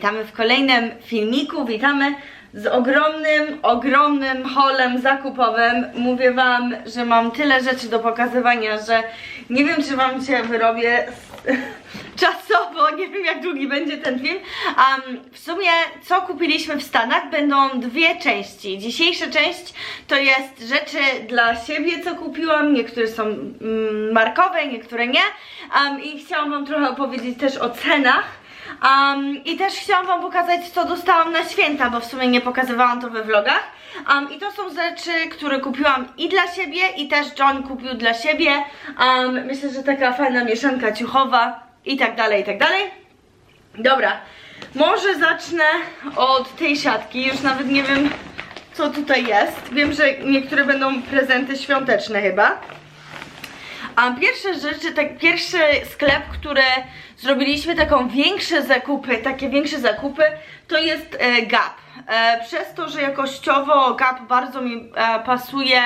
witamy w kolejnym filmiku, witamy z ogromnym, ogromnym holem zakupowym. Mówię wam, że mam tyle rzeczy do pokazywania, że nie wiem czy wam się wyrobię czasowo, nie wiem jak długi będzie ten film. Um, w sumie co kupiliśmy w Stanach będą dwie części. Dzisiejsza część to jest rzeczy dla siebie co kupiłam, niektóre są mm, markowe, niektóre nie. Um, I chciałam wam trochę opowiedzieć też o cenach. Um, I też chciałam wam pokazać co dostałam na święta, bo w sumie nie pokazywałam to we vlogach. Um, I to są rzeczy, które kupiłam i dla siebie i też John kupił dla siebie. Um, myślę, że taka fajna mieszanka ciuchowa i tak dalej, i tak dalej. Dobra, może zacznę od tej siatki, już nawet nie wiem co tutaj jest. Wiem, że niektóre będą prezenty świąteczne chyba. A pierwsze rzeczy, tak pierwszy sklep, który zrobiliśmy taką większe zakupy, takie większe zakupy, to jest e, Gap. E, przez to, że jakościowo Gap bardzo mi e, pasuje,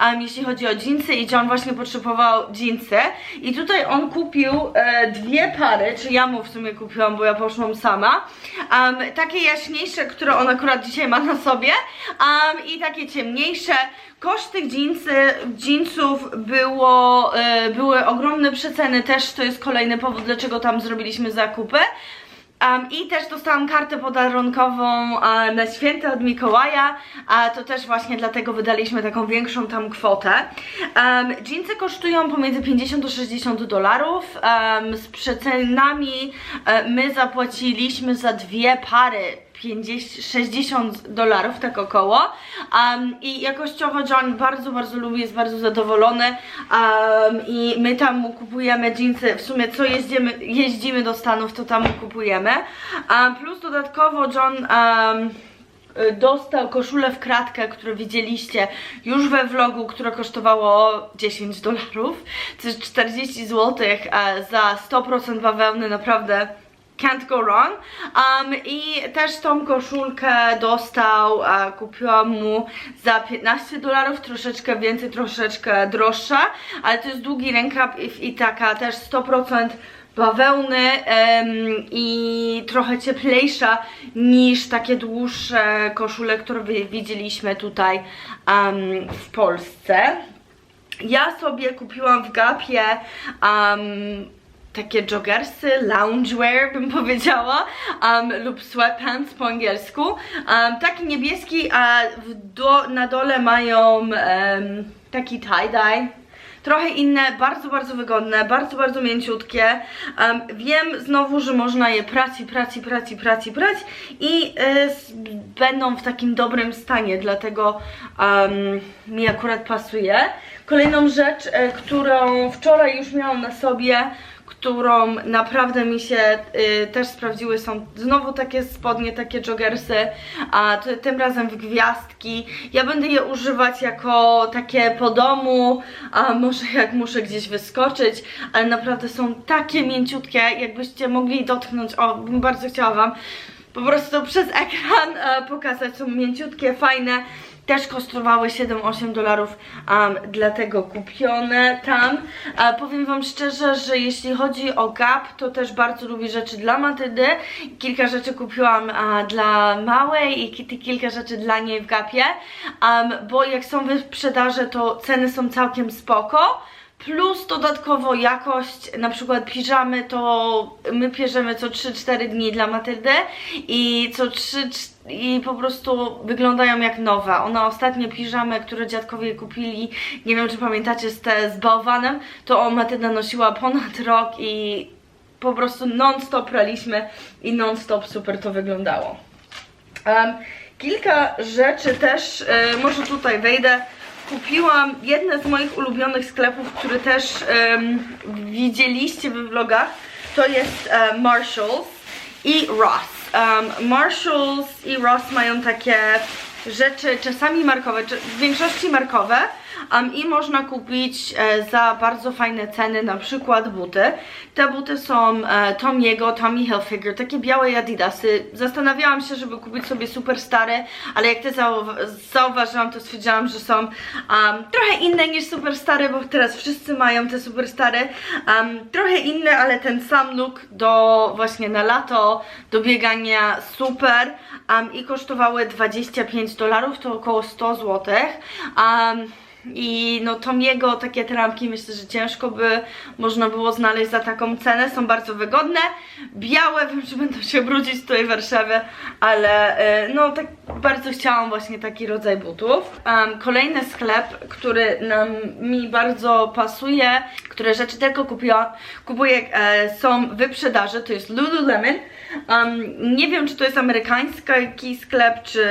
um, jeśli chodzi o dżinsy i John właśnie potrzebował dżinsy. I tutaj on kupił e, dwie pary, czy ja mu w sumie kupiłam, bo ja poszłam sama. Takie jaśniejsze, które on akurat dzisiaj ma na sobie i takie ciemniejsze. Koszt tych dżinsy, dżinsów było, e, były ogromne przeceny, też to jest kolejny powód, dlaczego tam zrobiliśmy zakupy. Um, I też dostałam kartę podarunkową na święta od Mikołaja, a to też właśnie dlatego wydaliśmy taką większą tam kwotę. Um, jeansy kosztują pomiędzy 50 do 60 dolarów. Um, z przecenami e, my zapłaciliśmy za dwie pary 50, 60 dolarów, tak około. Um, I jakościowo John bardzo, bardzo lubi, jest bardzo zadowolony. Um, I my tam mu kupujemy jeansy, w sumie co jeździmy, jeździmy do Stanów, to tam mu kupujemy. Um, plus dodatkowo John dostał koszulę w kratkę, którą widzieliście już we vlogu, które kosztowało 10 dolarów. To jest 40 zł za 100% bawełny, naprawdę Can't go wrong. Um, I też tą koszulkę dostał, a kupiłam mu za 15 dolarów, troszeczkę więcej, troszeczkę droższa, ale to jest długi rękaw i, i taka też 100% bawełny um, i trochę cieplejsza niż takie dłuższe koszule, które widzieliśmy tutaj um, w Polsce. Ja sobie kupiłam w Gapie um, takie joggersy, loungewear bym powiedziała, um, lub sweatpants po angielsku. Um, taki niebieski, a do, na dole mają um, taki tie-dye. Trochę inne, bardzo, bardzo wygodne, bardzo, bardzo mięciutkie. Um, wiem znowu, że można je prać i prać i prać i prać i prać i y, będą w takim dobrym stanie, dlatego um, mi akurat pasuje. Kolejną rzecz, y, którą wczoraj już miałam na sobie, którą naprawdę mi się y, też sprawdziły. Są znowu takie spodnie, takie joggersy, a tym razem w gwiazdki. Ja będę je używać jako takie po domu, a może jak muszę gdzieś wyskoczyć, ale naprawdę są takie mięciutkie, jakbyście mogli dotknąć, o, bardzo chciała Wam po prostu przez ekran e, pokazać, są mięciutkie, fajne też kosztowały 7-8 dolarów, um, dlatego kupione tam. E, powiem wam szczerze, że jeśli chodzi o Gap, to też bardzo lubię rzeczy dla Matydy. Kilka rzeczy kupiłam a, dla małej i kilka rzeczy dla niej w Gapie, um, bo jak są w sprzedaży, to ceny są całkiem spoko. Plus dodatkowo jakość, na przykład piżamy to my pierzemy co 3-4 dni dla Matyldy i co 3 i po prostu wyglądają jak nowe. Ona ostatnie piżamy, które dziadkowie kupili, nie wiem czy pamiętacie z, te, z bałwanem, to Matylda nosiła ponad rok i po prostu non-stop praliśmy i non-stop super to wyglądało. Um, kilka rzeczy też, y, może tutaj wejdę, kupiłam jedne z moich ulubionych sklepów, które też um, widzieliście w vlogach. To jest um, Marshalls i Ross. Um, Marshalls i Ross mają takie rzeczy czasami markowe, w większości markowe, um, i można kupić e, za bardzo fajne ceny, na przykład buty. Te buty są e, Tomiego, Tommy Hilfiger, takie białe Adidasy. Zastanawiałam się, żeby kupić sobie super stare, ale jak te zauwa zauważyłam, to stwierdziłam, że są um, trochę inne niż super stare, bo teraz wszyscy mają te super stare. Um, trochę inne, ale ten sam look do właśnie na lato, do biegania super um, i kosztowały 25 dolarów, to około 100 zł. Um, i no Tomiego takie trampki myślę, że ciężko by można było znaleźć za taką cenę. Są bardzo wygodne. Białe, wiem, że będą się brudzić tutaj w Warszawie, ale e, no tak bardzo chciałam właśnie taki rodzaj butów. Um, kolejny sklep, który nam mi bardzo pasuje, które rzeczy tylko kupiłam, kupuję, e, są w wyprzedaży, to jest Lululemon. Um, nie wiem, czy to jest amerykański sklep, czy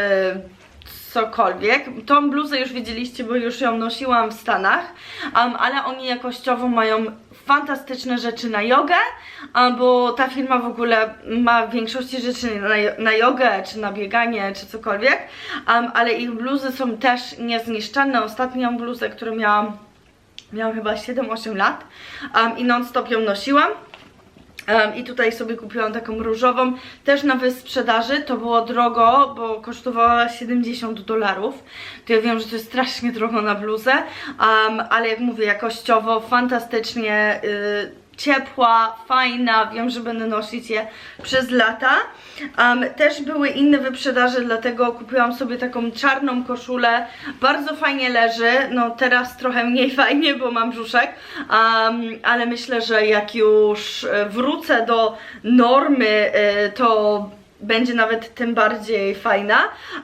cokolwiek. Tą bluzę już widzieliście, bo już ją nosiłam w Stanach, um, ale oni jakościowo mają fantastyczne rzeczy na jogę, bo ta firma w ogóle ma w większości rzeczy na, na jogę, czy na bieganie, czy cokolwiek, um, ale ich bluzy są też niezniszczalne. Ostatnią bluzę, którą miałam, miałam chyba 7-8 lat um, i non-stop ją nosiłam. Um, I tutaj sobie kupiłam taką różową, też na wysprzedaży, to było drogo, bo kosztowała 70 dolarów. To ja wiem, że to jest strasznie drogo na bluzę, um, ale jak mówię, jakościowo, fantastycznie, yy, ciepła, fajna, wiem, że będę nosić je przez lata. Um, też były inne wyprzedaże, dlatego kupiłam sobie taką czarną koszulę, bardzo fajnie leży, no teraz trochę mniej fajnie, bo mam brzuszek, um, ale myślę, że jak już e, wrócę do normy, e, to będzie nawet tym bardziej fajna.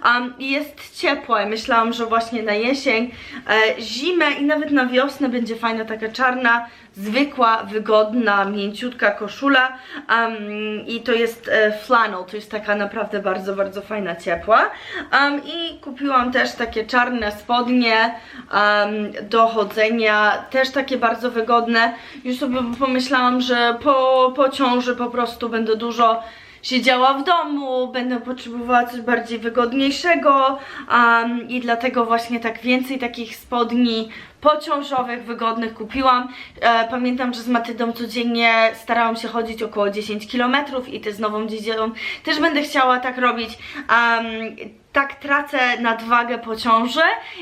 Um, jest ciepła myślałam, że właśnie na jesień, e, zimę i nawet na wiosnę będzie fajna taka czarna, zwykła, wygodna, mięciutka koszula. Um, i to jest e, flannel, to jest taka naprawdę bardzo, bardzo fajna, ciepła. Um, i kupiłam też takie czarne spodnie um, do chodzenia, też takie bardzo wygodne, już sobie pomyślałam, że po, po ciąży po prostu będę dużo siedziała w domu, będę potrzebowała coś bardziej wygodniejszego um, i dlatego właśnie tak więcej takich spodni pociążowych, wygodnych kupiłam. E, pamiętam, że z Matydą codziennie starałam się chodzić około 10 km i ty z nową dziecią też będę chciała tak robić. Um, tak tracę nadwagę po ciąży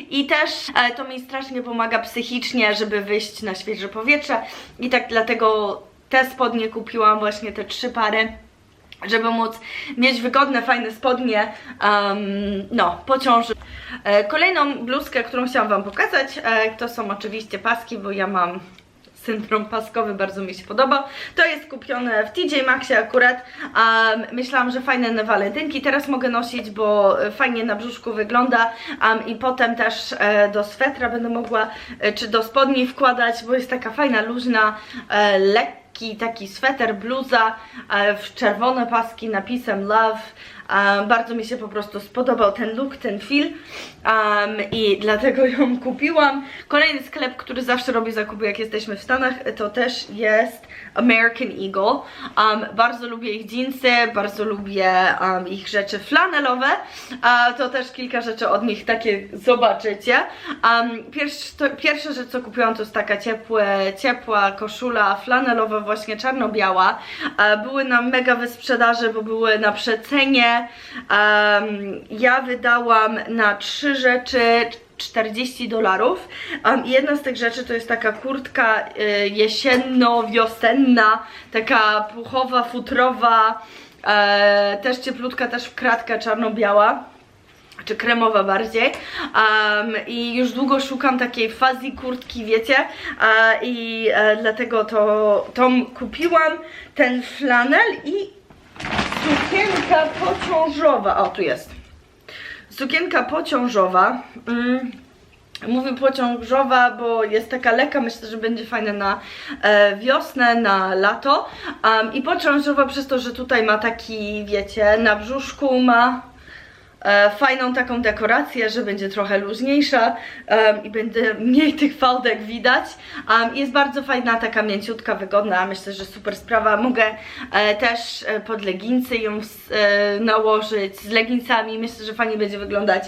i też e, to mi strasznie pomaga psychicznie, żeby wyjść na świeże powietrze i tak dlatego te spodnie kupiłam, właśnie te trzy pary żeby móc mieć wygodne, fajne spodnie, um, no, po ciąży. E, kolejną bluzkę, którą chciałam Wam pokazać, e, to są oczywiście paski, bo ja mam syndrom paskowy, bardzo mi się podobał. To jest kupione w TJ Maxie akurat. Um, myślałam, że fajne na walentynki. Teraz mogę nosić, bo fajnie na brzuszku wygląda um, i potem też e, do swetra będę mogła, e, czy do spodni wkładać, bo jest taka fajna, luźna, e, lekka taki, sweter, bluza e, w czerwone paski napisem Love. Um, bardzo mi się po prostu spodobał ten look, ten feel um, i dlatego ją kupiłam. Kolejny sklep, który zawsze robi zakupy jak jesteśmy w Stanach, to też jest American Eagle. Um, bardzo lubię ich jeansy, bardzo lubię ich rzeczy flanelowe. To też kilka rzeczy od nich takie zobaczycie. Pierwsz, to, pierwsza rzecz co kupiłam to jest taka ciepłe, ciepła koszula flanelowa, właśnie czarno-biała. Były na mega wysprzedaży, bo były na przecenie Um, ja wydałam na trzy rzeczy 40 dolarów. Um, jedna z tych rzeczy to jest taka kurtka y, jesienno-wiosenna, taka puchowa, futrowa, e, też cieplutka, też w kratkę czarno-biała czy kremowa bardziej um, i już długo szukam takiej fuzzy kurtki, wiecie e, i e, dlatego to tą kupiłam, ten flanel i Sukienka pociążowa. O, tu jest. Sukienka pociążowa. Mm. Mówię pociążowa, bo jest taka lekka, myślę, że będzie fajna na e, wiosnę, na lato. Um, I pociążowa przez to, że tutaj ma taki, wiecie, na brzuszku ma fajną taką dekorację, że będzie trochę luźniejsza em, i będzie mniej tych fałdek widać. Um, jest bardzo fajna, taka mięciutka, wygodna, myślę, że super sprawa. Mogę e, też e, pod leginsy ją s- e, nałożyć z leginsami, myślę, że fajnie będzie wyglądać.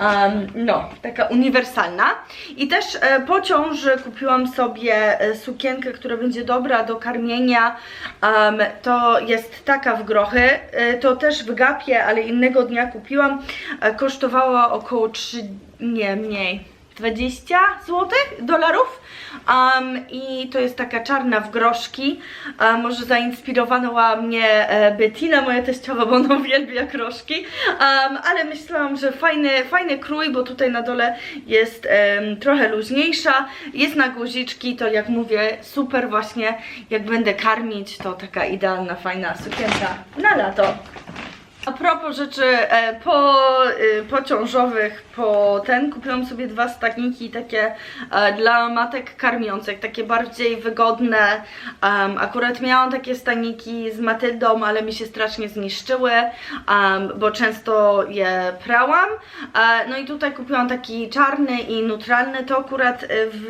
Um, no, taka uniwersalna. I też e, po ciąży kupiłam sobie e, sukienkę, która będzie dobra do karmienia. Um, to jest taka w grochy. E, to też w Gapie, ale innego dnia kupiłam. E, kosztowała około 3, nie mniej. 20 zł, dolarów um, i to jest taka czarna w groszki. Um, może zainspirowała mnie e, Bettina, moja teściowa, bo ona uwielbia groszki, um, ale myślałam, że fajny, fajny krój, bo tutaj na dole jest em, trochę luźniejsza, jest na guziczki, to jak mówię, super właśnie, jak będę karmić, to taka idealna, fajna sukienka na lato. A propos rzeczy e, po, y, pociążowych, po ten, kupiłam sobie dwa stagniki takie e, dla matek karmiących, takie bardziej wygodne. Em, akurat miałam takie staniki z Matyldą, ale mi się strasznie zniszczyły, em, bo często je prałam. E, no i tutaj kupiłam taki czarny i neutralny, to akurat e, w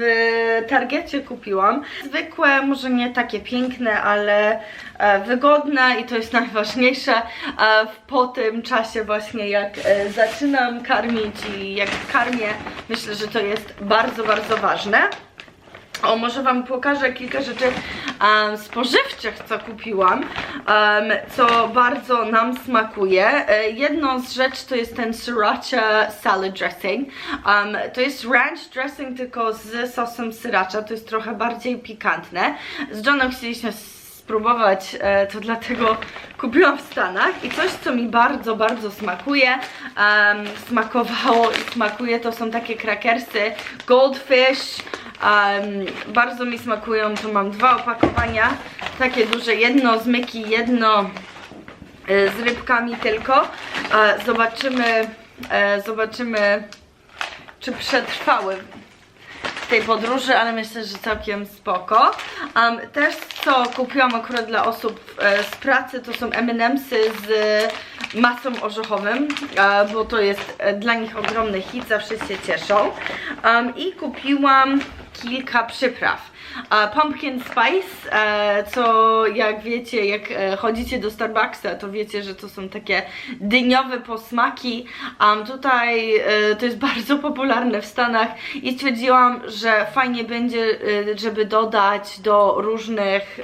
Targecie kupiłam. Zwykłe, może nie takie piękne, ale e, wygodne i to jest najważniejsze e, po tym czasie właśnie jak e, zaczynam karmić i jak karmię, myślę, że to jest bardzo, bardzo ważne. O, może Wam pokażę kilka rzeczy um, spożywczych, co kupiłam, um, co bardzo nam smakuje. E, Jedną z rzeczy to jest ten sriracha salad dressing. Um, to jest ranch dressing, tylko z sosem sriracha, to jest trochę bardziej pikantne. Z Johnem chcieliśmy spróbować, e, to dlatego kupiłam w Stanach i coś, co mi bardzo, bardzo smakuje, smakowało i smakuje, to są takie krakersy Goldfish, em, bardzo mi smakują, tu mam dwa opakowania, takie duże, jedno z myki, jedno e, z rybkami tylko, E, zobaczymy, zobaczymy, czy przetrwały tej podróży, ale myślę, że całkiem spoko. Um, też co kupiłam akurat dla osób e, z pracy, to są M&M'sy z masą orzechowym, e, bo to jest e, dla nich ogromny hit, zawsze się cieszą. Um, I kupiłam kilka przypraw. E, pumpkin spice, e, co jak wiecie, jak e, chodzicie do Starbucksa, to wiecie, że to są takie dyniowe posmaki. Um, tutaj e, to jest bardzo popularne w Stanach i stwierdziłam, że fajnie będzie, żeby dodać do różnych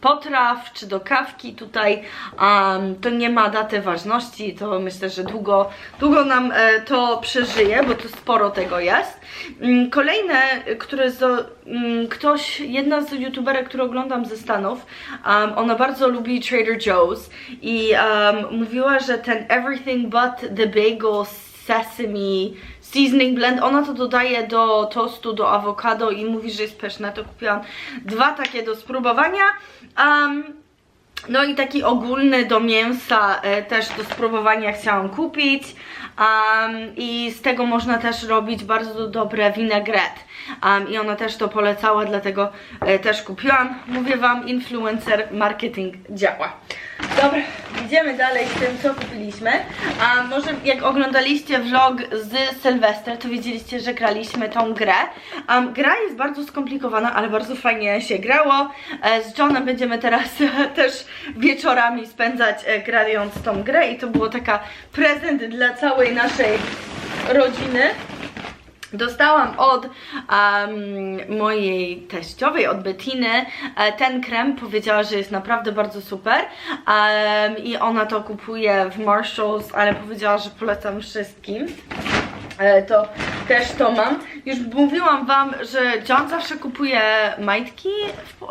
potraw czy do kawki. Tutaj um, to nie ma daty ważności, to myślę, że długo, długo nam e, to przeżyje, bo to sporo tego jest. Mm, Kolejne, które zo, mm, ktoś, jedna z youtuberek, którą oglądam ze Stanów, um, ona bardzo lubi Trader Joe's i um, mówiła, że ten everything but the bagel sesame seasoning blend, ona to dodaje do tostu, do awokado i mówi, że jest pyszne, to kupiłam dwa takie do spróbowania. Um, no i taki ogólny do mięsa e, też do spróbowania chciałam kupić um, i z tego można też robić bardzo dobre vinaigrette um, i ona też to polecała, dlatego e, też kupiłam. Mówię Wam, influencer marketing działa. Dobra, idziemy dalej z tym, co kupiliśmy. A może jak oglądaliście vlog z Sylwester, to wiedzieliście, że graliśmy tą grę. Um, gra jest bardzo skomplikowana, ale bardzo fajnie się grało. E, z Johnem będziemy teraz też wieczorami spędzać e, grając tą grę i to było taka prezent dla całej naszej rodziny. Dostałam od um, mojej teściowej, od Bettiny, e, ten krem. Powiedziała, że jest naprawdę bardzo super. Um, I ona to kupuje w Marshalls, ale powiedziała, że polecam wszystkim. E, to też to mam. Już mówiłam wam, że John zawsze kupuje majtki w,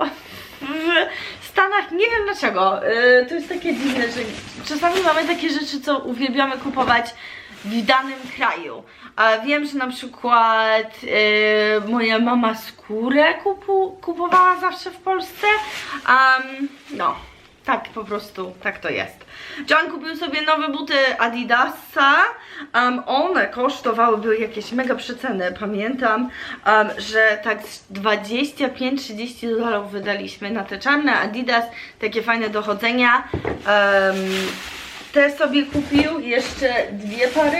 w Stanach. Nie wiem dlaczego. E, to jest takie dziwne, że czasami mamy takie rzeczy, co uwielbiamy kupować w danym kraju. A wiem, że na przykład e, moja mama skórę kupu, kupowała zawsze w Polsce. Um, no, tak po prostu, tak to jest. John kupił sobie nowe buty Adidasa. Um, one kosztowały, były jakieś mega przeceny. Pamiętam, um, że tak z 25-30 dolarów wydaliśmy na te czarne Adidas, takie fajne dochodzenia. Um, te sobie kupił, jeszcze dwie pary.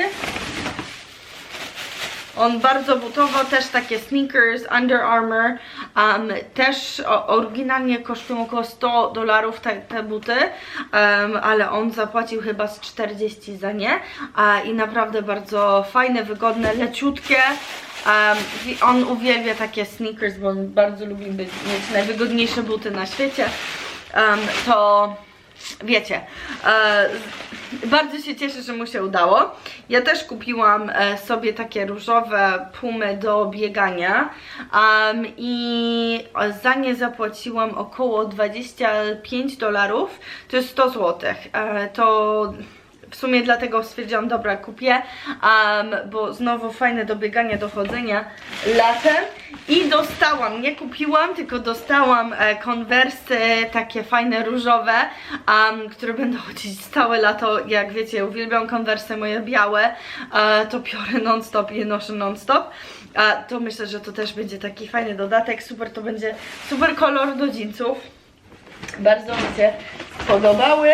On bardzo butowo, też takie sneakers, Under Armour, um, też oryginalnie kosztują około 100 dolarów te, te buty, um, ale on zapłacił chyba z 40 za nie a, i naprawdę bardzo fajne, wygodne, leciutkie. Um, on uwielbia takie sneakers, bo on bardzo lubi mieć najwygodniejsze buty na świecie. Um, to wiecie, e, bardzo się cieszę, że mu się udało. Ja też kupiłam e, sobie takie różowe pumy do biegania um, i za nie zapłaciłam około 25 dolarów, to jest 100 zł. E, to w sumie dlatego stwierdziłam, dobra, kupię, um, bo znowu fajne do biegania, do chodzenia latem. I dostałam, nie kupiłam, tylko dostałam e, konwersy takie fajne, różowe, um, które będą chodzić całe lato. Jak wiecie, uwielbiam konwersy moje białe, e, to biorę non-stop i je noszę non-stop. A to myślę, że to też będzie taki fajny dodatek, super to będzie, super kolor do jeansów. Bardzo mi się podobały.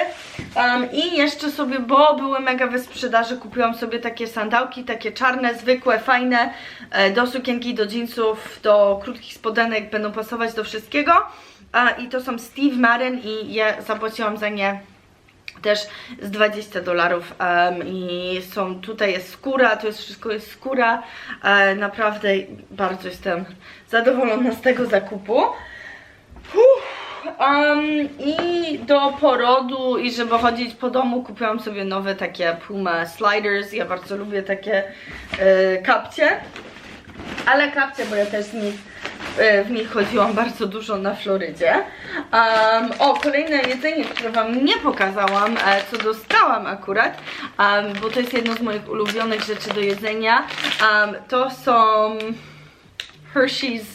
Um, I jeszcze sobie, bo były mega w sprzedaży, kupiłam sobie takie sandałki, takie czarne, zwykłe, fajne, e, do sukienki, do jeansów, do krótkich spodenek, będą pasować do wszystkiego. I to są Steve Madden i ja zapłaciłam za nie też z 20 dolarów um, i są, tutaj jest skóra, to jest wszystko jest skóra, e, naprawdę bardzo jestem zadowolona z tego zakupu. Uff. Um, I do porodu i żeby chodzić po domu kupiłam sobie nowe takie Puma sliders. Ja bardzo lubię takie e, kapcie. Ale kapcie, bo ja też z nich, e, w nich chodziłam bardzo dużo na Florydzie. Um, o, kolejne jedzenie, które wam nie pokazałam, e, co dostałam akurat, um, bo to jest jedno z moich ulubionych rzeczy do jedzenia. To są Hershey's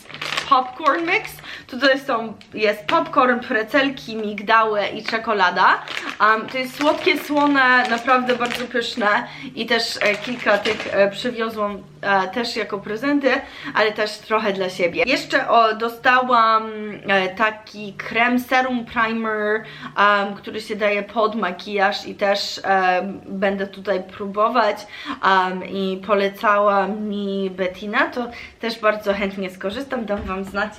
Popcorn Mix. Tutaj są, jest popcorn, precelki, migdały i czekolada. Um, to jest słodkie, słone, naprawdę bardzo pyszne i też e, kilka tych e, przywiozłam e, też jako prezenty, ale też trochę dla siebie. Jeszcze o, dostałam e, taki krem serum primer, um, który się daje pod makijaż i też e, będę tutaj próbować um, i polecała mi Bettina, to też bardzo chętnie skorzystam, dam wam znać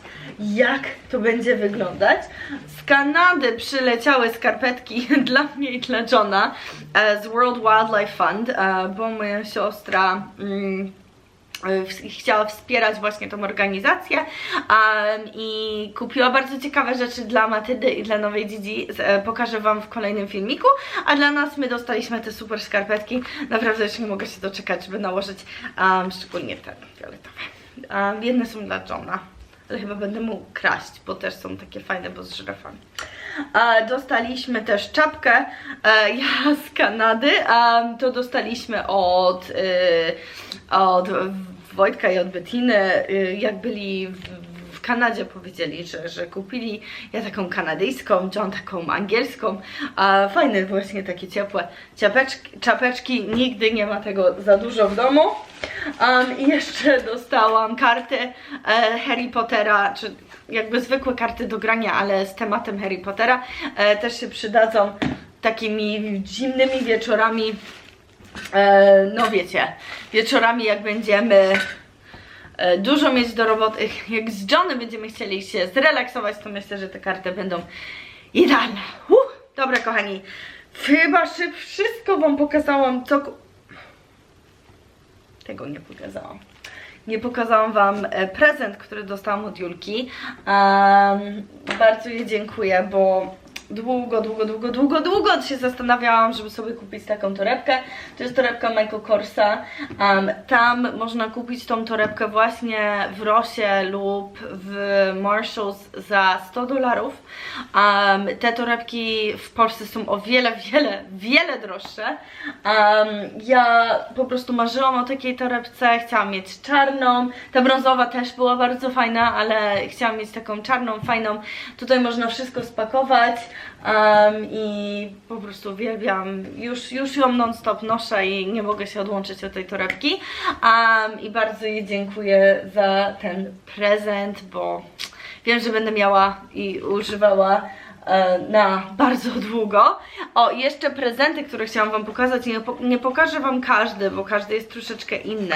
to będzie wyglądać. Z Kanady przyleciały skarpetki dla mnie i dla Johna e, z World Wildlife Fund, e, bo moja siostra... Mm, e, chciała wspierać właśnie tą organizację um, i kupiła bardzo ciekawe rzeczy dla Matydy i dla nowej e, pokażę wam w kolejnym filmiku, a dla nas my dostaliśmy te super skarpetki, naprawdę już nie mogę się doczekać, żeby nałożyć, um, szczególnie te fioletowe. Um, jedne są dla Johna ale chyba będę mu kraść, bo też są takie fajne, bo z żyrafami. Dostaliśmy też czapkę, e, ja z Kanady, to dostaliśmy od, e, od Wojtka i od Bettiny, e, jak byli w, w Kanadzie powiedzieli, że, że kupili ja taką kanadyjską, John taką angielską, a fajne właśnie takie ciepłe ciapeczki, czapeczki, nigdy nie ma tego za dużo w domu. Um, I jeszcze dostałam karty e, Harry Pottera, czy jakby zwykłe karty do grania, ale z tematem Harry Pottera. E, też się przydadzą takimi zimnymi wieczorami. E, no wiecie, wieczorami jak będziemy dużo mieć do roboty, jak z Johnem będziemy chcieli się zrelaksować, to myślę, że te karty będą idealne. Uh, dobra kochani, chyba szyb wszystko wam pokazałam, co tego nie pokazałam. Nie pokazałam Wam e, prezent, który dostałam od Julki. Um, bardzo jej dziękuję, bo długo, długo, długo, długo, długo się zastanawiałam, żeby sobie kupić taką torebkę. To jest torebka Michael Korsa. Um, tam można kupić tą torebkę właśnie w Rosie lub w Marshalls za 100 dolarów. Um, te torebki w Polsce są o wiele, wiele, wiele droższe. Um, ja po prostu marzyłam o takiej torebce, chciałam mieć czarną. Ta brązowa też była bardzo fajna, ale chciałam mieć taką czarną, fajną. Tutaj można wszystko spakować. Um, I po prostu uwielbiam, już, już ją non stop noszę i nie mogę się odłączyć od tej torebki um, I bardzo jej dziękuję za ten prezent, bo wiem, że będę miała i używała e, na bardzo długo. O, jeszcze prezenty, które chciałam Wam pokazać. Nie, nie pokażę Wam każdy, bo każdy jest troszeczkę inny.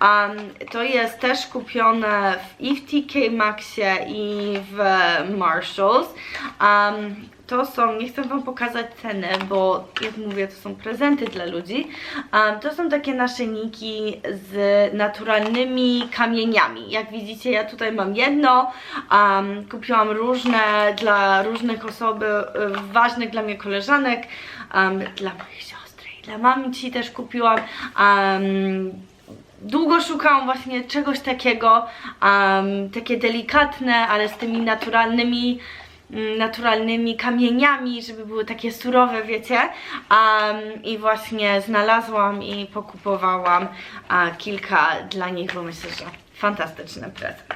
Um, to jest też kupione w, i w TK Maxie i w Marshalls. Um, to są, nie chcę Wam pokazać ceny, bo jak mówię, to są prezenty dla ludzi. Um, to są takie naszyjniki z naturalnymi kamieniami. Jak widzicie, ja tutaj mam jedno. Um, kupiłam różne dla różnych osoby, y, ważnych dla mnie koleżanek, um, dla mojej siostry i dla mamici też kupiłam. Długo szukałam właśnie czegoś takiego, takie delikatne, ale z tymi naturalnymi naturalnymi kamieniami, żeby były takie surowe, wiecie. Um, I właśnie znalazłam i pokupowałam a, kilka dla nich, bo myślę, że fantastyczny prezent.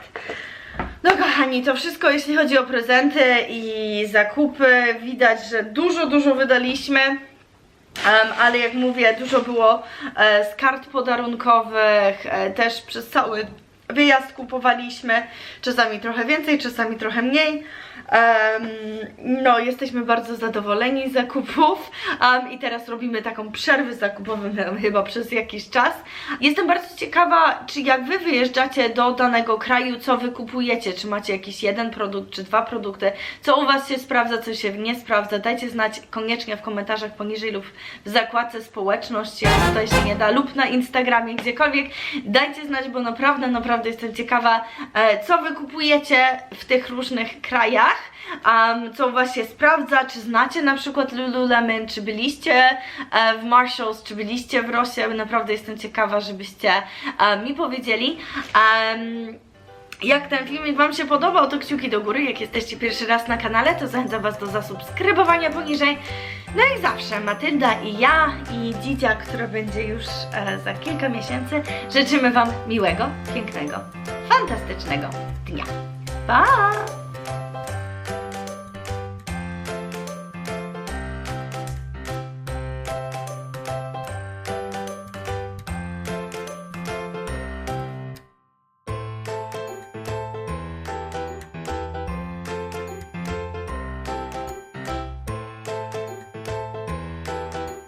No kochani, to wszystko jeśli chodzi o prezenty i zakupy. Widać, że dużo, dużo wydaliśmy. Em, ale jak mówię, dużo było e, z kart podarunkowych, e, też przez cały wyjazd kupowaliśmy, czasami trochę więcej, czasami trochę mniej. Em, no, jesteśmy bardzo zadowoleni z zakupów. Em, i teraz robimy taką przerwę zakupową em, chyba przez jakiś czas. Jestem bardzo ciekawa, czy jak wy wyjeżdżacie do danego kraju, co wy kupujecie, czy macie jakiś jeden produkt, czy dwa produkty, co u was się sprawdza, co się nie sprawdza, dajcie znać koniecznie w komentarzach poniżej lub w zakładce społeczność, jak tutaj się nie da, lub na Instagramie, gdziekolwiek, dajcie znać, bo naprawdę, naprawdę jestem ciekawa, e, co wy kupujecie w tych różnych krajach, um, co u was się sprawdza, czy znacie na przykład Lululemon, czy byliście e, w Marshalls, czy byliście w Rosie, naprawdę jestem ciekawa, żebyście e, mi powiedzieli. Em, jak ten filmik Wam się podobał, to kciuki do góry. Jak jesteście pierwszy raz na kanale, to zachęcam Was do zasubskrybowania poniżej. No i zawsze Matylda i ja i Dzidzia, która będzie już e, za kilka miesięcy, życzymy Wam miłego, pięknego, fantastycznego dnia. Pa!